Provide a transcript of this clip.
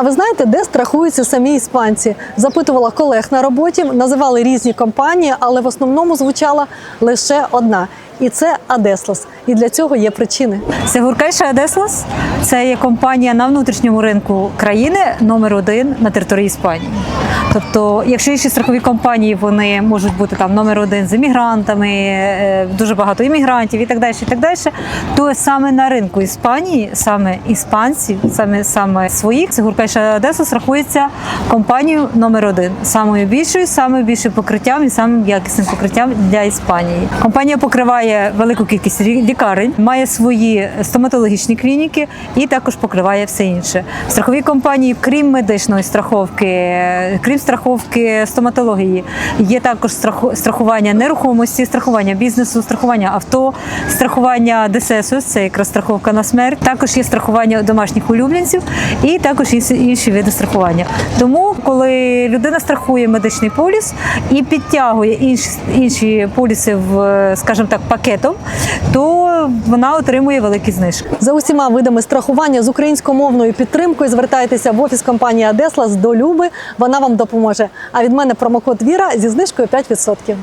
А ви знаєте, де страхуються самі іспанці? Запитувала колег на роботі, називали різні компанії, але в основному звучала лише одна. І це Адеслас. І для цього є причини. Сигуркайша Адеслас це є компанія на внутрішньому ринку країни номер один на території Іспанії. Тобто, якщо інші страхові компанії вони можуть бути там номер один з іммігрантами, е, дуже багато іммігрантів і так далі, і так далі, то саме на ринку Іспанії, саме іспанців, саме саме своїх, Сигуркайша Адеслас рахується компанією номер один, самою більшою, самою більшим покриттям і самим якісним покриттям для Іспанії. Компанія покриває велику кількість лікарень, має свої стоматологічні клініки і також покриває все інше. Страхові компанії, крім медичної страховки, е, крім страховки стоматології, є також страхування нерухомості, страхування бізнесу, страхування авто, страхування ДССУ, це якраз страховка на смерть. Також є страхування домашніх улюбленців і також інші, інші види страхування. Тому, коли людина страхує медичний поліс і підтягує інші, інші поліси в, скажімо так, пакетом, то вона отримує великі знижки. За усіма видами страхування з українськомовною підтримкою звертайтеся в офіс компанії Адеслас до Люби. Вона вам допоможе. А від мене промокод Віра зі знижкою 5%.